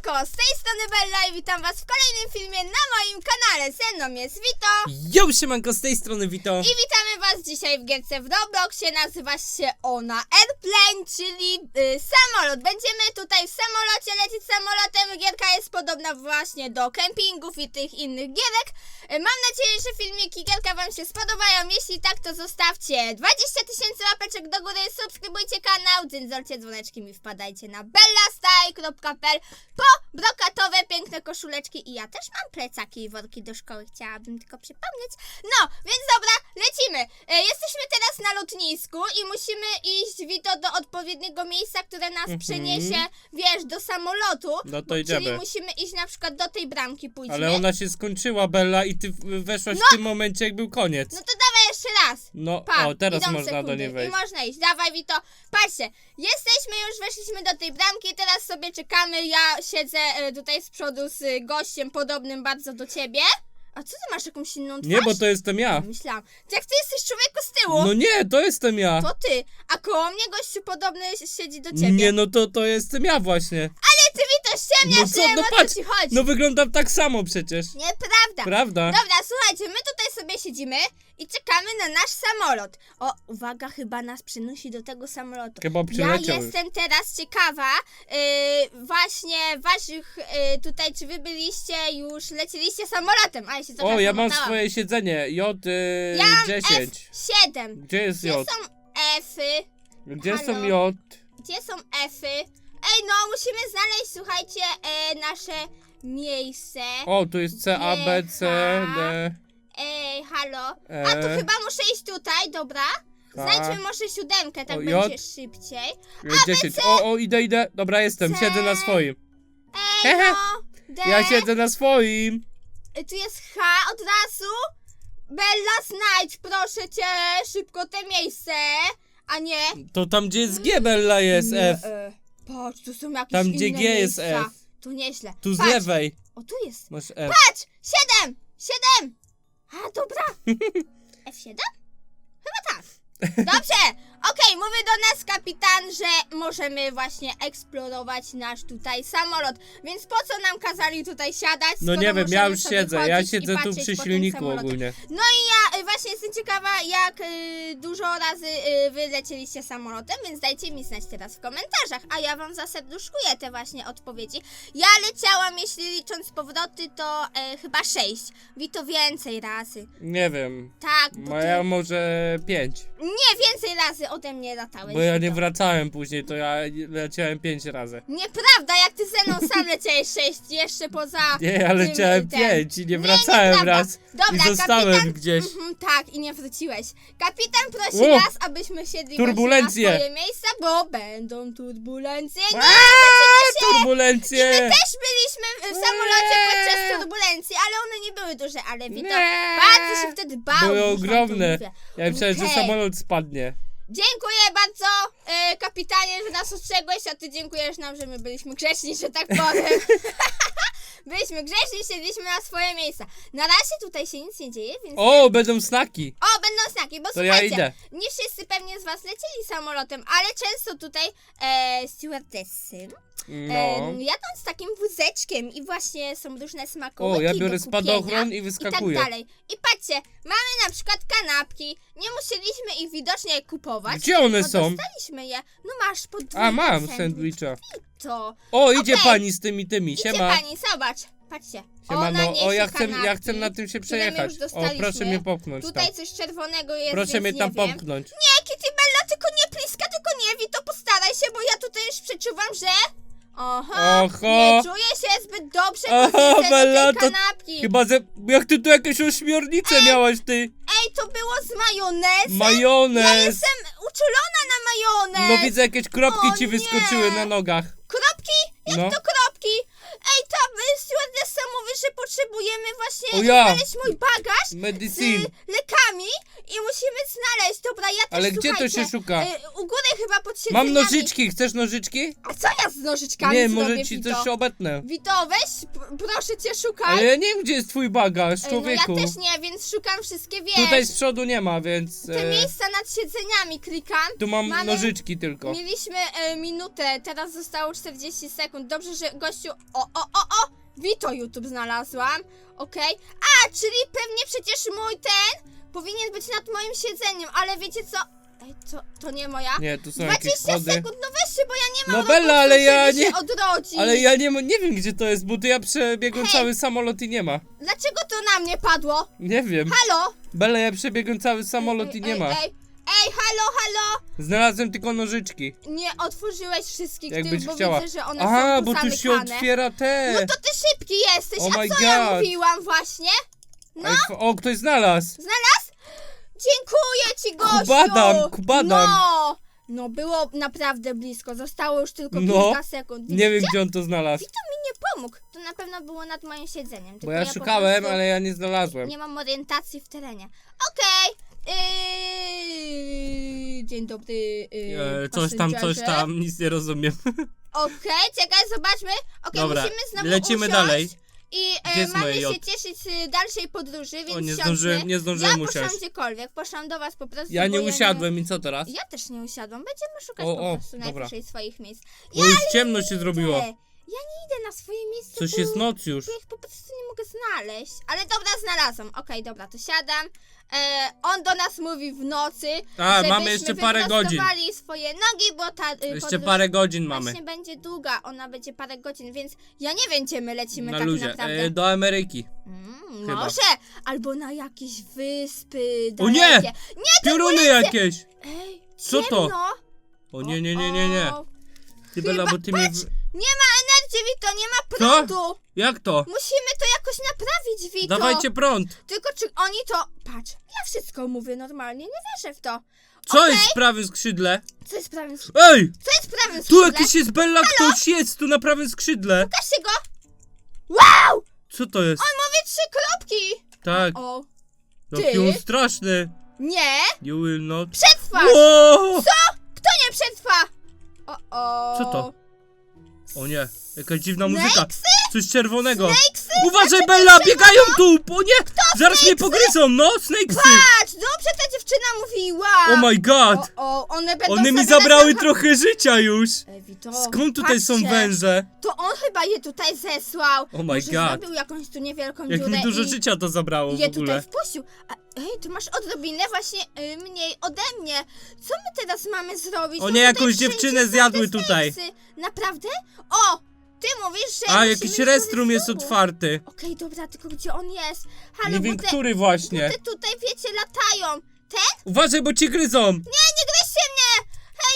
Siemanko, z tej strony Bella i witam was w kolejnym filmie na moim kanale. Ze mną jest Vito Yo, siemanko, z tej strony Wito. i witamy was dzisiaj w gierce w Robloxie. Nazywa się ona Airplane, czyli y, samolot. Będziemy tutaj w samolocie lecieć samolotem. Gierka jest podobna właśnie do kempingów i tych innych gierek. Y, Mam nadzieję, że filmiki gierka wam się spodobają. Jeśli tak, to zostawcie 20 tysięcy łapeczek do góry, subskrybujcie kanał, dzyndzolcie dzwoneczkiem i wpadajcie na bellastaj.pl po brokatowe piękne koszuleczki i ja też mam plecaki i worki do szkoły, chciałabym tylko przypomnieć. No, więc dobra, lecimy. E, jesteśmy teraz na lotnisku i musimy iść, Wito, do odpowiedniego miejsca, które nas Mhm. przeniesie, wiesz, do samolotu. No to Bo- Czyli idziemy. musimy iść na przykład do tej bramki pójdźmy. Ale ona się skończyła, Bella, i ty w- weszłaś No. w tym momencie, jak był koniec. No to dawaj jeszcze raz. No, Pa, o, teraz idą można do sekundy niej wejść. I można iść. Dawaj, Wito. Patrzcie, jesteśmy już, weszliśmy do tej bramki, teraz sobie czekamy. Ja siedzę e, tutaj z przodu z e, gościem podobnym bardzo do ciebie. A co ty masz jakąś inną twarz? Nie, bo to jestem ja. Myślałam. To jak ty jesteś człowieku z tyłu, No nie, to jestem ja. to ty. A koło mnie gościu podobny siedzi do ciebie. Nie, no to, to jestem ja właśnie. Ale ty Wito ściemniasz, No co, nie no wiem, o patrz, co ci chodzi. No wyglądam tak samo przecież. Nieprawda. Prawda? Dobra, słuchajcie, my tutaj sobie siedzimy i czekamy na nasz samolot. O, uwaga, chyba nas przynosi do tego samolotu. Chyba Ja przyleciał jestem teraz ciekawa yy, właśnie waszych yy, tutaj, czy wy byliście już, lecieliście samolotem, a ja się trochę O, ja mam zamotałam. swoje siedzenie. J y, Ja mam 10. F7. Gdzie jest Gdzie J? są Fy? Gdzie Halo? są J? Gdzie są Fy? Ej, no, musimy znaleźć, słuchajcie, e, nasze miejsce. O, tu jest C, A, B, C, D. Ej, halo. E. A to chyba muszę iść tutaj, dobra? Tak. Znajdźmy może siódemkę, tak O, będzie szybciej. Y, 10. O, o, idę, idę. Dobra, jestem. C. Siedzę na swoim. Ej, Hehe. no. D. Ja siedzę na swoim. Y, Tu jest H od razu. Bella, znajdź, proszę cię, szybko te miejsce. A nie. To tam, gdzie jest G, Bella jest nie, F. E. Patrz, tu są jakieś Tam, gdzie inne G jest miejsca. F. Tu nieźle. Tu z Patrz. lewej O, tu jest. masz F. Patrz! Siedem! Siedem! A, dobra. F7? Chyba tak. Dobrze! Okej, mówi do nas kapitan, że możemy właśnie eksplorować nasz tutaj samolot. Więc po co nam kazali tutaj siadać? No nie wiem, ja już siedzę. Ja siedzę tu przy silniku ogólnie. No i ja y, właśnie jestem ciekawa, jak y, dużo razy y, wy lecieliście samolotem, więc dajcie mi znać teraz w komentarzach, a ja wam zaserduszkuję te właśnie odpowiedzi. Ja leciałam, jeśli licząc powroty, to y, chyba 6. Wi to więcej razy. Nie wiem. Tak, bo Moja ty... może pięć. Nie, więcej razy ode mnie latałeś. Bo ja nie wracałem później, to ja leciałem pięć razy. Nieprawda, jak ty ze mną sam leciałeś 6, jeszcze poza... Nie, ja tym, leciałem ten- pięć i nie wracałem nieprawda. raz. Dobra, I zostałem kapitan... gdzieś. Mhm, tak, i nie wróciłeś. Kapitan prosi O! nas, abyśmy siedli Turbulencje. właśnie na swoje miejsca, bo będą turbulencje. Nie, Aaa, się. turbulencje! też byliśmy w samolocie podczas turbulencji, ale one nie były duże, ale Wito Nie. bardzo się wtedy bał. Były ogromne. Ja myślałem, że Okej. samolot spadnie. Dziękuję bardzo, e, kapitanie, że nas ostrzegłeś, a ty dziękujesz nam, że my byliśmy grzeczni, że tak powiem. byliśmy grzeczni, siedliśmy na swoje miejsca. Na razie tutaj się nic nie dzieje, więc... O, będą snaki. O, będą znaki, bo To ja słuchajcie, idę. nie wszyscy pewnie z was lecieli samolotem, ale często tutaj e, stewardessy No. e, jadą z takim wózeczkiem i właśnie są różne smakołyki O, ja do biorę kupienia spadochron i I wyskakuję. tak dalej. I patrzcie, mamy na przykład kanapki, nie musieliśmy ich widocznie kupować. Gdzie one bo są? dostaliśmy je. No masz podwójny A, mam sandwich. sandwicha. To. O, idzie Okej. pani z tymi tymi. Idzie Siema. pani, zobacz. Patrzcie. Ona no. niesie O, ja chcę, ja kanapki, chcę na tym się które my przejechać. O, dostaliśmy. proszę mnie popchnąć Tutaj tam. coś czerwonego jest, Proszę więc mnie nie tam wiem. popchnąć. Nie, Kitty Bella, tylko nie pliska, tylko nie wi, to postaraj się, bo ja tutaj już przeczuwam, że... Oho, Oho. nie czuję się zbyt dobrze, Oho, Bella, do to tej kanapki. Chyba ze... Jak ty tu jakieś ośmiornice miałaś, ty? Ej, to było z majonezem? Ja Majonez. jestem uczulona na majonez. No widzę, jakieś kropki O ci nie. wyskoczyły na nogach. Jak No. to kropki? Ej, ta y, stewardessa mówi, że potrzebujemy właśnie O ja. znaleźć mój bagaż z lekami i musimy znaleźć. Dobra, ja też Ale gdzie to słuchajcie, się szuka? y, u góry chyba pod siedzeniami. Mam nożyczki, chcesz nożyczki? A co ja z nożyczkami Nie, zrobię, może ci Vito? coś obetnę. Wito, weź, p- proszę cię, szukaj. Ale ja nie wiem, gdzie jest twój bagaż, Ej, człowieku. No ja też nie, więc szukam wszystkie, wiesz. Tutaj z przodu nie ma, więc... Te E, miejsca nad siedzeniami klikam. tu mam Mamy- nożyczki tylko. Mieliśmy e, minutę, teraz zostało 40 sekund. Dobrze, że gościu. O, o, o, o! Wito YouTube znalazłam. Okej. A, czyli pewnie przecież mój ten powinien być nad moim siedzeniem, ale wiecie co? Ej, to, to nie moja. Nie, tu są jakieś 20 schody. sekund, no weźcie, bo ja nie mam No Bella, ale ja nie- się odrodzić. Ale ja nie, nie wiem, gdzie to jest, bo tu ja przebiegłem Hej. cały samolot i nie ma. Dlaczego to na mnie padło? Nie wiem. Halo? Bella, ja przebiegłem cały samolot i nie ej, ma. Ej, ej, halo, halo! Znalazłem tylko nożyczki. Nie otworzyłeś wszystkich Jakbyś tych, bo chciała. widzę, że one Aha, są bo tu się pozamykane. otwiera te. No to ty szybki jesteś, Oh a my co ja God. mówiłam właśnie? No, Ej, f- O, ktoś znalazł. znalazł? Dziękuję ci, gościu! Kubadam, kubadam. No, no było naprawdę blisko, zostało już tylko No, kilka sekund. Nie wiem, Widzicie? gdzie on to znalazł. Wito mi nie pomógł, to na pewno było nad moim siedzeniem. Bo tylko ja po szukałem, prostu ale ja nie znalazłem. Nie mam orientacji w terenie. Okej, yy, dzień dobry, yy, E, coś tam, coś pasażerze. tam, nic nie rozumiem. Okej, czekaj, zobaczmy. Okej, Dobra, musimy znowu lecimy usiąść dalej. I Gdzie e, jest mamy moje się J? cieszyć z dalszej podróży, więc nie siądźmy. zdążyłem, nie zdążyłem Ja poszłam usiąść. gdziekolwiek, poszłam do was po prostu, Ja nie usiadłem i co teraz? Ja też nie usiadłam, będziemy szukać O, po o, prostu dobra. najwyżej swoich miejsc. Bo już ciemno się zrobiło. Nie idę na swoje miejsce, Coś bo, jest noc już. bo ich po prostu nie mogę znaleźć. Ale dobra, znalazłam. Okej, dobra, to siadam. E, on do nas mówi w nocy, A, mamy żebyśmy jeszcze parę godzin. wyprostowali swoje nogi, bo ta y, Jeszcze podróż parę godzin mamy. Właśnie będzie długa, ona będzie parę godzin, więc ja nie wiem, gdzie my lecimy Na tak luzie. naprawdę. E, do Ameryki. Mm, chyba. może, albo na jakieś wyspy O nie! dalekie. Nie, Pioruny jakieś! Ej, Co to? ciemno. O nie, nie, nie, nie, nie. O, Ty Bela, bo ty mnie... w- Nie ma Wito, nie ma prądu. Jak to? Musimy to jakoś naprawić, Wito. Dawajcie prąd! Tylko czy oni to... Patrz, ja wszystko mówię normalnie, nie wierzę w to. Co jest w prawym skrzydle? Co jest prawym skrzydle? Ej! Co jest prawym Tu skrzydle? jakiś jest Bella, ktoś jest tu na prawym skrzydle! Pokażcie go. Wow! Co to jest? On mówi trzy kropki. Tak, O, jaki ty? on straszny! nie. You will not... Przetrwasz. Wow! Kto nie przetrwa? O, o. Co to? O nie, jakaś dziwna muzyka. Coś czerwonego. Uważaj Bella, biegają tu! O nie! Zaraz mnie pogryzą, no! Snakesy! Patrz, dobrze ta dziewczyna mówiła. Oh my god! O, o, one będą One mi zabrały trochę życia już! Ej, Wito, Skąd tutaj są patrzcie. węże? To on chyba je tutaj zesłał. Oh my Może god. zrobił jakąś tu niewielką Jak dziurę mi dużo i życia to zabrało w je tutaj ogóle. wpuścił. A, ej, ty masz odrobinę właśnie y, mniej ode mnie. Co my teraz mamy zrobić? O No tutaj jakąś wszędzie dziewczynę są zjadły tutaj. snakesy. Naprawdę? O, ty mówisz, że A, musimy jakiś do restrum jest otwarty. Okej, dobra, tylko gdzie on jest? Halo, Nie wiem, bo te, który właśnie. te tutaj, wiecie, latają. Ten? Uważaj, bo cię gryzą! Nie, nie gryźcie mnie!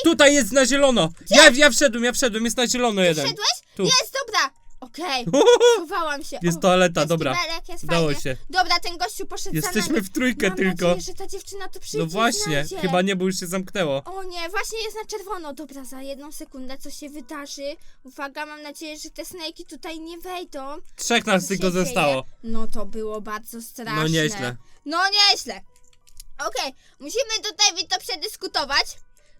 Tutaj jest na zielono! Ja, ja wszedłem, ja wszedłem, jest na zielono jeden. Wszedłeś? Tu. Jest, dobra. Okej, schowałam się. Jest O, toaleta, jest dobra. kibelek, jest Udało fajnie. się. Dobra, ten gościu poszedł za Jesteśmy nami. w trójkę Mam tylko. nadzieję, że ta dziewczyna tu przyjdzie No właśnie, znajdzie. chyba nie, bo już się zamknęło. O nie, właśnie jest na czerwono. Dobra, za jedną sekundę co się wydarzy. Uwaga, mam nadzieję, że te snajki tutaj nie wejdą. Trzech nas Co tylko się dzieje? zostało. No to było bardzo straszne. No nieźle. No nieźle. Okej, musimy tutaj to przedyskutować.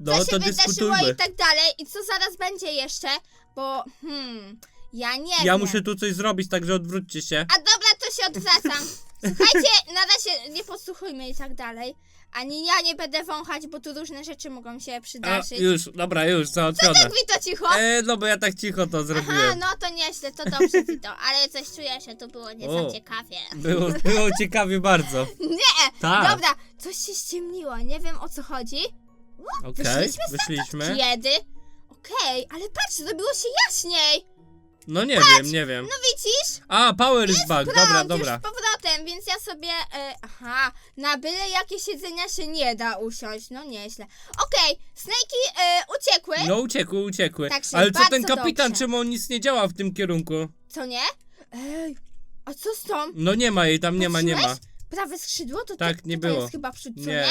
No co to się wydarzyło dyskutujmy. i tak dalej. I co zaraz będzie jeszcze, bo hmm, ja nie Ja wiem. muszę tu coś zrobić, także odwróćcie się. A dobra, to się odwracam. Słuchajcie, na razie nie podsłuchujmy i tak dalej. Ani ja nie będę wąchać, bo tu różne rzeczy mogą się A, przydarzyć. już, dobra, już, załatwione. Tak, Wito, cicho. E, no bo ja tak cicho to Aha, zrobiłem. no to nieźle, to dobrze, Wito, ale coś czuję, że to było nie O. za ciekawie. Było, było ciekawie bardzo. Nie! Tak. Dobra, coś się ściemniło, nie wiem o co chodzi. Okej, Wyszliśmy wyszliśmy. Kiedy? Okej, ale patrz, zrobiło się jaśniej. No nie wiem, nie wiem. No widzisz? A, power is back, Prąd dobra, już dobra. z powrotem, więc ja sobie, e, aha, na byle jakie siedzenia się nie da usiąść, no nieźle. Okej, snajki e, uciekły, No uciekły, uciekły. Także Ale co ten bardzo kapitan, dobrze. czemu on nic nie działa w tym kierunku? co nie? Ej, a co z tą? No nie ma jej, tam nie ma, nie ma. Patrzyłeś? Prawe skrzydło? To, Tak, to, nie to było. jest chyba przód, co nie? Nie.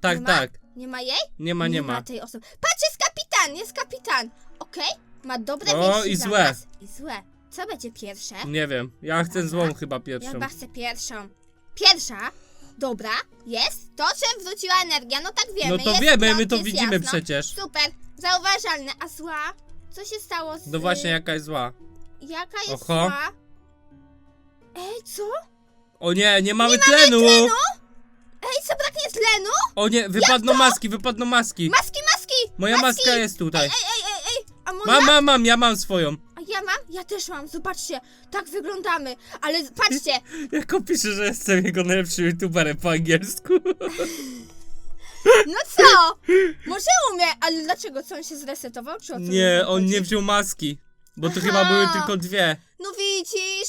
Tak, Nie ma? tak. Nie ma jej? Nie ma, nie ma. tej osoby. Patrz, jest kapitan, jest kapitan. Okej, ma dobre O, wieści i złe. nas. I złe. Co będzie pierwsze? Nie wiem. Ja chcę złą chyba Ja pierwszą. chyba chcę pierwszą. Pierwsza? Dobra, jest. To, że wróciła energia, no tak wiemy. No to jest wiemy, prąd, my to jest widzimy jasno. przecież. Super, zauważalne. A zła? Co się stało z... No właśnie, jaka jest zła. Jaka jest Oho. zła? Ej, co? O nie, nie mamy tlenu! tlenu? Ej, zabraknie tlenu? O nie, wypadną maski, wypadną maski. Maski, maski! Moja maska jest tutaj. Ej, ej, a moja? Mam, mam, mam, ja mam swoją. A ja mam? Ja też mam, zobaczcie, tak wyglądamy. Ale patrzcie, Jak opiszę, że jestem jego najlepszym youtuberem po angielsku. no co? Może umie, ale dlaczego? Co, on się zresetował, czy o co Nie, on chodzi? nie wziął maski. Bo to Aha. chyba były tylko dwie. No widzisz?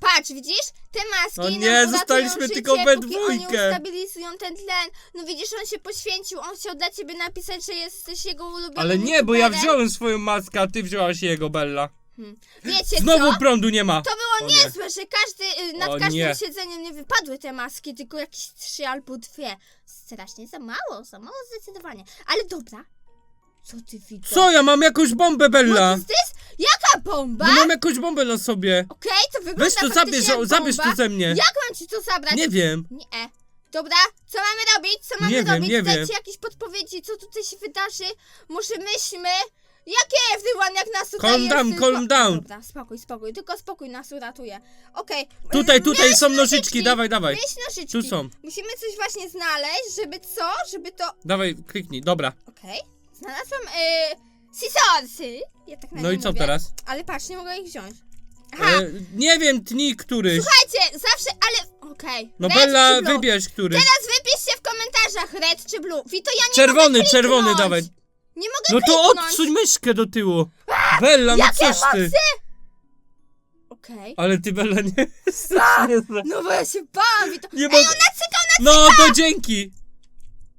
Patrz, widzisz? Te maski nam No nie, uratują zostaliśmy życie, tylko we póki oni dwójkę. ustabilizują ten tlen. No widzisz, on się poświęcił, on chciał dla ciebie napisać, że jesteś jego ulubionym Ale nie, bo ja youtuberem. wziąłem swoją maskę, a ty wzięłaś jego, Bella. Wiecie Znowu co? prądu nie ma. To było O nie. niezłe, że każdy, y, nad O każdym nie. siedzeniem nie wypadły te maski, tylko jakieś trzy albo dwie. Strasznie za mało, za mało zdecydowanie. Ale dobra. Co ty widzisz? Co, ja mam jakąś bombę, Bella. What is this? Jaka bomba? No mam jakąś bombę na sobie. Okej, to wygląda Weź to faktycznie zabierz, jak zabierz bomba. to ze mnie. Jak mam ci to zabrać? Nie wiem. Nie. Dobra, co mamy robić? Co mamy Nie wiem, robić? nie Dajcie wiem. jakieś podpowiedzi, co tutaj się wydarzy. Może myślmy. Jakie everyone, jak nas tutaj Calm jest down, tylko... calm down. Dobra, spokój, spokój, tylko spokój nas uratuje. Okej. Tutaj, tutaj są nożyczki, dawaj, dawaj. Miałeś nożyczki. Tu są. Musimy coś właśnie znaleźć, żeby co? Żeby to... Dawaj, kliknij, dobra. Okej. Znalazłam, y... scisorsy. Ja tak na No nie i co mówię. teraz? Ale patrz, nie mogę ich wziąć. Aha, E, nie wiem, tnij któryś. słuchajcie, zawsze, ale... Okej. No Red Bella, czy blue? wybierz któryś. Teraz wypiszcie w komentarzach red czy blue. Wito, ja nie Czerwony, mogę czerwony, kliknąć. dawaj. Nie mogę No to kliknąć. odsuń myszkę do tyłu. Bella, no Jakie coś ty. Okej. Ale ty, Bella, nie jesteś niezła. No bo ja się bałam, Wito. Nie Ej, mogę- ona cyka, ona No to dzięki.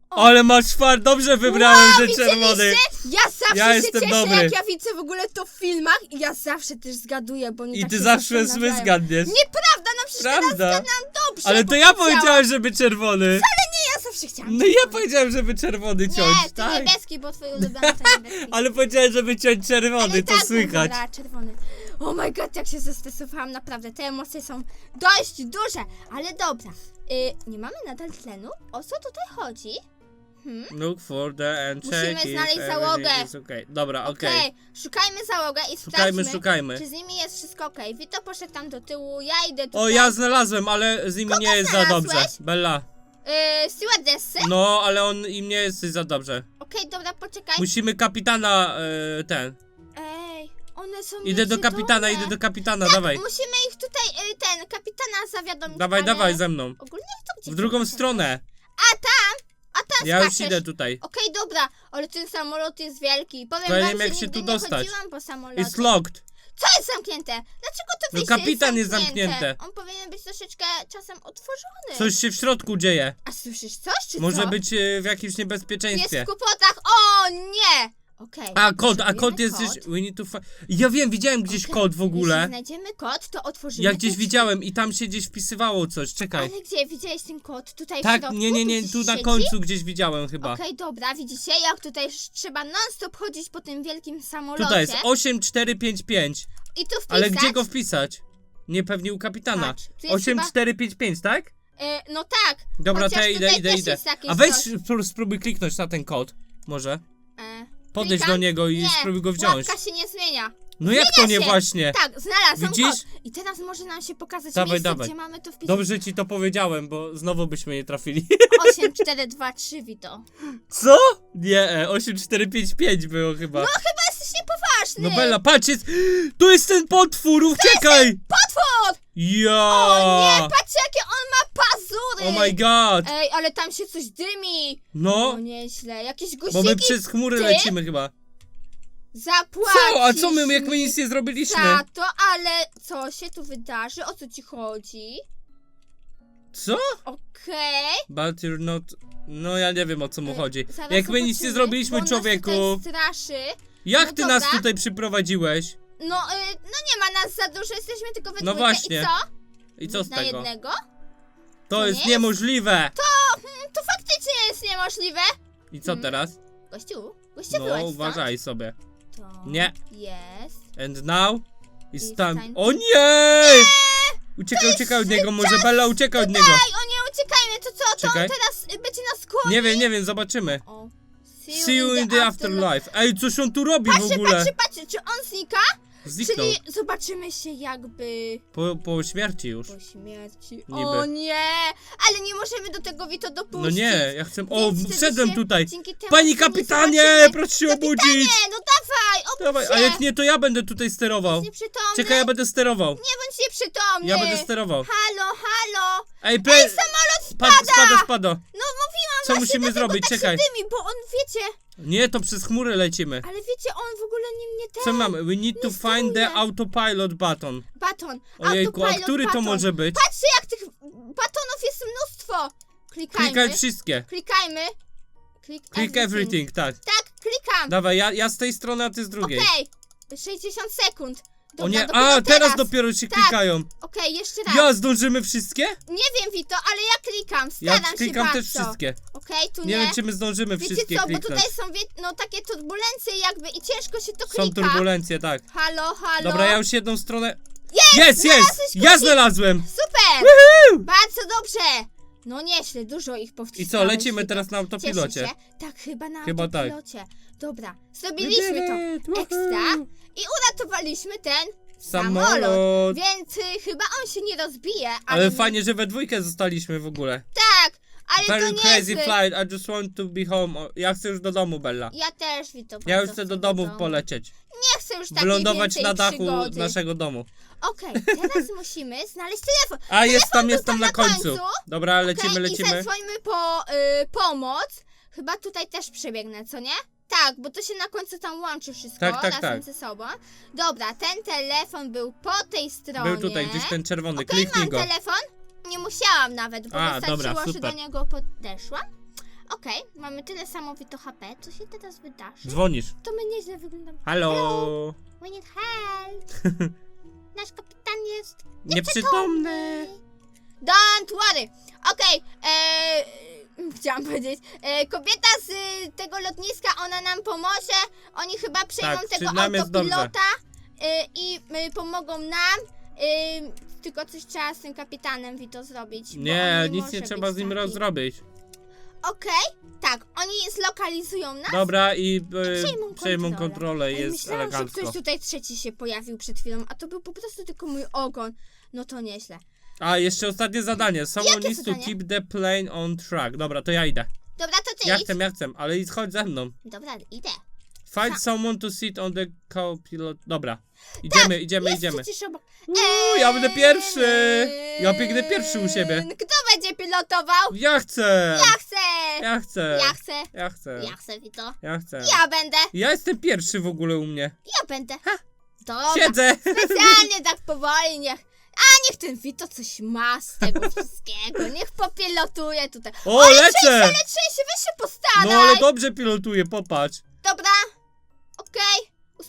Ale masz far, dobrze wybrałem, Wow, że czerwony. widzieliście? Ja zawsze Ja się jestem cieszę, dobry. jak ja widzę w ogóle to w filmach i ja zawsze też zgaduję, bo oni I tak ty się zawsze zastanawiają. zły zgadniesz. Nieprawda, no przecież teraz Prawda. zgadnam dobrze. Ale to ja powiedziałem, żeby czerwony. Nie, ja zawsze chciałam. No i ja czerwony. powiedziałem, żeby czerwony Nie, ciąć, ty tak? niebieski, bo twój ulubiony to niebieski. Ale powiedziałem, żeby ciąć czerwony, to tak, słychać. Dobra, czerwony. Oh my god, jak się zestresowałam, naprawdę. Te emocje są dość duże, ale dobra. Y, nie mamy nadal tlenu? O co tutaj chodzi? Hmm? Look for the and Musimy check if znaleźć everything załogę. is okay. Dobra, okej. Okej, szukajmy załogę i Szukajmy, sprawdźmy, szukajmy. czy z nimi jest wszystko okej. Wito poszedł tam do tyłu, ja idę tutaj. O, ja znalazłem, ale z nimi Kogo nie jest za znalazłeś? dobrze. Bella. Y, stewardessy? No, ale on im nie jest za dobrze. Okej, dobra, poczekaj. Musimy kapitana e, ten. Ej, one są Idę do kapitana, idę do kapitana, Tak, dawaj. musimy ich tutaj, y, ten, kapitana zawiadomić, Dawaj, ale... dawaj ze mną. Ogólnie to gdzie W drugą stronę. A tam! A tam Ja już idę tutaj. Okej, dobra, ale ten samolot jest wielki. Powiem To ja wam, nie wiem, że jak się nigdy tu nie dostać. chodziłam po samolocie. Jest locked. Co jest zamknięte? Dlaczego to No, wyjście kapitan jest jest zamknięte? zamknięte. On powinien być troszeczkę czasem otworzony. Coś się w środku dzieje. A słyszysz coś, czy Może co? być e, w jakimś Jest niebezpieczeństwie. w kłopotach. O nie! Okej. A, kod, a kod jest gdzieś. We need to fi- Ja wiem, widziałem gdzieś Okej, kod w Jeśli ogóle. znajdziemy kod, to otworzymy Ja te gdzieś drzwi. widziałem i tam się gdzieś wpisywało coś. Czekaj. Ale gdzie? Widziałeś ten kod? Tutaj w Tak, środku? nie, nie, nie, gdzieś tu na siedzi? końcu gdzieś widziałem chyba. Okej, dobra, widzicie, jak tutaj sz- trzeba non-stop chodzić po tym wielkim samolocie. Tutaj jest 8455. I tu wpisać. Ale gdzie go wpisać? Nie pewnie u kapitana. Patrz, tu jest 8455, tak? E, no tak. Dobra, to ja idę, tutaj idę, też idę. jest jakieś A weź coś. spró- spróbuj kliknąć na ten kod. Może. E, Podejdź klikam? do niego i spróbuj go wziąć. Łapka się nie zmienia. No jak to nie się. właśnie? Tak, znalazłam Widzisz? kod. I teraz może nam się pokazać Dawaj, miejsce, dawaj. gdzie mamy to wpisać. Dobrze ci to powiedziałem, bo znowu byśmy nie trafili. 8, 4, 2, 3, Wito. Co? Nie, e, 8455 było chyba. No chyba jesteś niepoważny. No Bella, patrz, jest... Tu jest ten potwór, uciekaj! Potwór! Ja! O nie, patrzcie jakie on ma pazury. Oh my god! Ej, ale tam się coś dymi. No, O nieźle, jakieś bo guziki my przez chmury ty? lecimy chyba. zapłacisz Co? A co my, jak my nic nie zrobiliśmy? Za to, ale co się tu wydarzy? O co ci chodzi? Co? Okej. But you're not... No ja nie wiem o co mu E, chodzi. zaraz Jak my nic zobaczymy, nie zrobiliśmy, on człowieku. Nas tutaj straszy. Jak No ty nas dobra. tutaj przyprowadziłeś? No, y, no nie ma nas za dużo, jesteśmy tylko we No dwójkę. właśnie. I co? I co z Na tego? jednego? To jest jest? niemożliwe! To, hmm, to faktycznie jest niemożliwe. I co Mm. teraz? Gościu, gościu No wyłaź uważaj sobie. To Nie. Jest. And now? It's It's time... time O nie! Uciekaj, uciekaj od niego, może Bella uciekaj od niego. Ej, o nie, uciekajmy to co, to Czekaj. teraz y, będzie nas gonił? Nie wiem, nie wiem, zobaczymy. O. See you in the afterlife. Ej, coś on tu robi w Patrzcie, ogóle? patrzcie, patrzcie, czy on znika? Zniknął. Czyli zobaczymy się jakby Po, po śmierci już. po śmierci. Niby. O nie, ale nie możemy do tego Vito dopuścić. No nie, ja chcę... O, Więc wtedy wszedłem się tutaj. dzięki temu się nie kapitanie, zobaczymy. proszę się Kapitanie, obudzić. no dawaj, obudź Dawaj, się. a jak nie, to ja będę tutaj sterował. Jest nieprzytomny. Czekaj, ja będę sterował. Nie bądź nieprzytomny. Ja będę sterował. Halo, halo. Ej, pre... Ej, samolot Spada, spada. spada, spada. No mówiłam Co właśnie, musimy dlatego zrobić? Tak Czekaj. Się dymi, bo on, wiecie, Nie, to przez chmury lecimy. ale wiecie, on w ogóle nie, nie ten. Co mamy? We need to find the autopilot button. Baton. Ojejku, a autopilot który to baton. może być? Patrzcie, jak tych batonów jest mnóstwo. Klikajmy. Klikaj wszystkie. Klikajmy. Click, Click everything, tak. Tak, klikam. Dawaj, ja, ja z tej strony, a ty z drugiej. Okej. 60 sekund. Dobra, O nie, a teraz dopiero się Tak. klikają. Okej, jeszcze raz. Ja, zdążymy wszystkie? Nie wiem, Vito, ale ja klikam. Ja Staram klikam się też wszystkie. Okej, tu Nie nie. wiem, czy my zdążymy Wiecie wszystkie co, bo kliknąć. tutaj są wie, no, takie turbulencje jakby i ciężko się to klika. Są turbulencje, tak. Halo, halo. Dobra, ja już jedną stronę... Jest! Jest, znalazłeś Ja znalazłem! Super! Woohoo! Bardzo dobrze! No nieźle, dużo ich I powstrzymałeś. co, lecimy teraz na Cieszę autopilocie. się. Tak, chyba na Chyba tak. autopilocie. Dobra, zrobiliśmy to ekstra i uratowaliśmy ten samolot. Samolot! Więc y, chyba on się nie rozbije. Ale, Ale nie- fajnie, że we dwójkę zostaliśmy w ogóle. Tak, ale Very to nie crazy jest... flight, I just want to be home. O, Ja chcę już do domu, Bella. Ja też, Wito. Ja już chcę do domu domu. polecieć. Chcę już takiej Wylądować więcej na dachu przygody. naszego domu. Okej, teraz musimy znaleźć telefon. A, jest tam, jest tam na końcu. Dobra, lecimy, Okej, I lecimy. zadzwońmy po y, pomoc. Chyba tutaj też przebiegnę, co nie? Tak, bo to się na końcu tam łączy wszystko Tak, tak, razem tak. ze sobą. Dobra, ten telefon był po tej stronie. Był tutaj gdzieś ten czerwony, Okej, kliknij mam go. telefon. Nie musiałam nawet, bo A, wystarczyło, dobra, że super. do niego podeszłam. Okej, mamy tyle samowito HP. Co się teraz wydarzy? Dzwonisz. To my nieźle wyglądamy. Halo! We need help. Nasz kapitan jest Nieprzytomny! Don't worry. Okej, eee, chciałam powiedzieć. E, kobieta z y, tego lotniska, ona nam pomoże. Oni chyba przejmą Tak, tego czy nam jest autopilota e, i y, pomogą nam. Y, tylko coś trzeba z tym kapitanem Vito zrobić. bo Nie, nic może nie trzeba być z nim taki. rozrobić. Okej, tak, oni zlokalizują nas. Dobra, i e, przejmą przejmą kontrolę. kontrolę, Ej, jest myślałam, że elegancko. ktoś tutaj trzeci się pojawił przed chwilą, a to był po prostu tylko mój ogon. No to nieźle. A, jeszcze ostatnie zadanie. Someone Jakie needs to zadanie? keep the plane on track. Dobra, to ja idę. Dobra, to ty Ja idź. chcę, ja chcę, ale idź, chodź ze mną. Dobra, idę. Find someone to sit on the co-pilot. Dobra, idziemy, idziemy, Tak, Jest idziemy. przecież obok. Uuu, ja będę pierwszy! Ja biegnę pierwszy u siebie. Kto będzie pilotował? Ja chcę! Ja chcę! Ja chcę! Ja chcę! Ja chcę! Ja chcę, Wito. Ja chcę! Ja będę! Ja jestem pierwszy w ogóle u mnie. Ja będę! Dobra, Siedzę! specjalnie tak powoli, niech... A niech ten Vito coś ma z tego wszystkiego, niech popilotuje tutaj. O, lecę! trzęsie, ale trzęsie, weź się! No ale dobrze pilotuję, popatrz.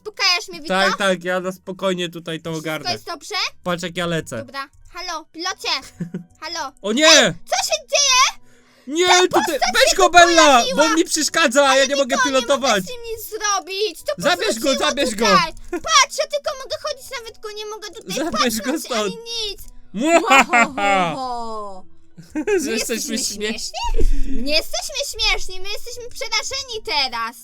Uspokajasz mnie, Vito? Tak, tak, ja na spokojnie tutaj to Wszystko ogarnę. jest dobrze? Patrz jak ja lecę. Dobra, halo, pilocie, halo. O nie! Co się dzieje? Nie, tutaj, weź go Bella, bo on mi przeszkadza, a ja nie mogę pilotować. Nie mogę z nim nic zrobić. To Zabierz go, powróciło zabierz go. tutaj. Patrz, ja tylko mogę chodzić, nawet go nie mogę tutaj Zabierz go patrzeć, stąd. ani nic. Muahaha! Że My jesteśmy śmieszni. My nie jesteśmy śmieszni, my jesteśmy przerażeni teraz.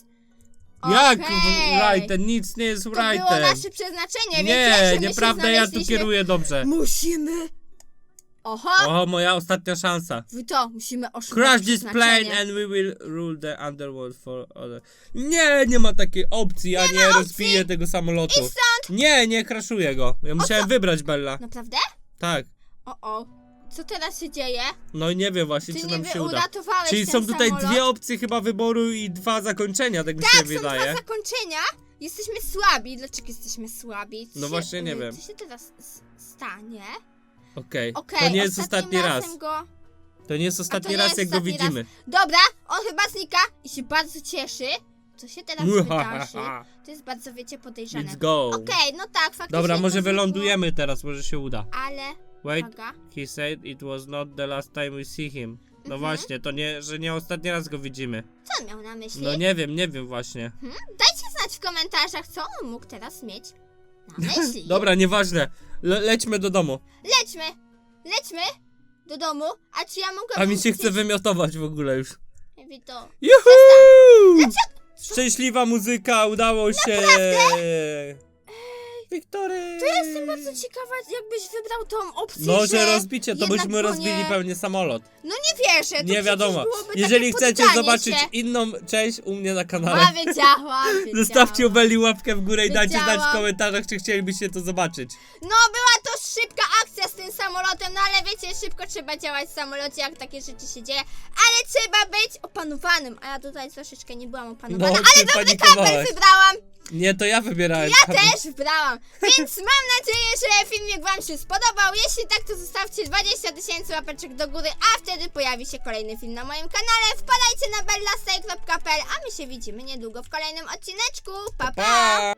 Jak Okej. Wrighten? Nic nie jest To było nasze przeznaczenie, więc Nie, się nieprawda, ja tu kieruję dobrze. Musimy. Oho, O, moja ostatnia szansa. wy to, musimy oszukać Crash this przeznaczenie. plane and we will rule the underworld for other. Nie, nie ma takiej opcji, ja nie, rozbiję tego I samolotu. stąd. Nie, nie kraszuję go. Ja musiałem wybrać Bella. Naprawdę? Tak. O, o. Co teraz się dzieje? No i nie wiem właśnie, Ty czy nam się uda. uratowałeś Czyli ten są tutaj samolot. dwie opcje chyba wyboru i dwa zakończenia, tak mi się Tak, są wydaje. dwa zakończenia. Jesteśmy słabi. Dlaczego jesteśmy słabi? Co No się- właśnie nie wiem. Co się teraz s- stanie? Okej, Okej, to nie jest ostatnim ostatni raz. razem Go... To nie jest ostatni nie raz, jest jak go ostatni raz. widzimy. Dobra, on chyba znika i się bardzo cieszy. Co się teraz wydarzy? To jest bardzo, wiecie, podejrzane. Let's go. Okej, no tak, faktycznie. Dobra, to może znikło, wylądujemy teraz, może się uda. Ale, Wait, uwaga. he said it was not the last time we see him. No Mhm. właśnie, to nie, że nie ostatni raz go widzimy. Co on miał na myśli? No nie wiem, nie wiem właśnie. Hmm? Dajcie znać w komentarzach, co on mógł teraz mieć na myśli. Dobra, nieważne. Le lećmy do domu. Lećmy, lećmy. Do domu? A czy ja mogę... A mi się chce wymiotować w ogóle już. Wito. Juhu! Szczęśliwa muzyka, udało się! Wiktory! To ja jestem bardzo ciekawa, jakbyś wybrał tą opcję, No, że rozbicie, to jednak byśmy go rozbili nie... pewnie samolot. No nie wierzę, to Nie wiadomo. przecież byłoby Jeżeli takie chcecie poddanie zobaczyć się. inną część u mnie na kanale, A, wiedziałam, wiedziałam. zostawcie u Beli łapkę w górę i dajcie znać w komentarzach, czy chcielibyście to zobaczyć. No, była to szybka akcja z tym samolotem, no ale wiecie, szybko trzeba działać w samolocie, jak takie rzeczy się dzieje, ale trzeba być opanowanym, a ja tutaj troszeczkę nie byłam opanowana, No, ale ty dobry panikowałaś. kabel wybrałam, Nie, to ja wybierałem. ja też wybrałam, więc mam nadzieję, że filmik wam się spodobał, jeśli tak, to zostawcie 20 tysięcy łapeczek do góry, a wtedy pojawi się kolejny film na moim kanale, wpadajcie na bellastay.pl, a my się widzimy niedługo w kolejnym odcineczku, pa pa! Pa!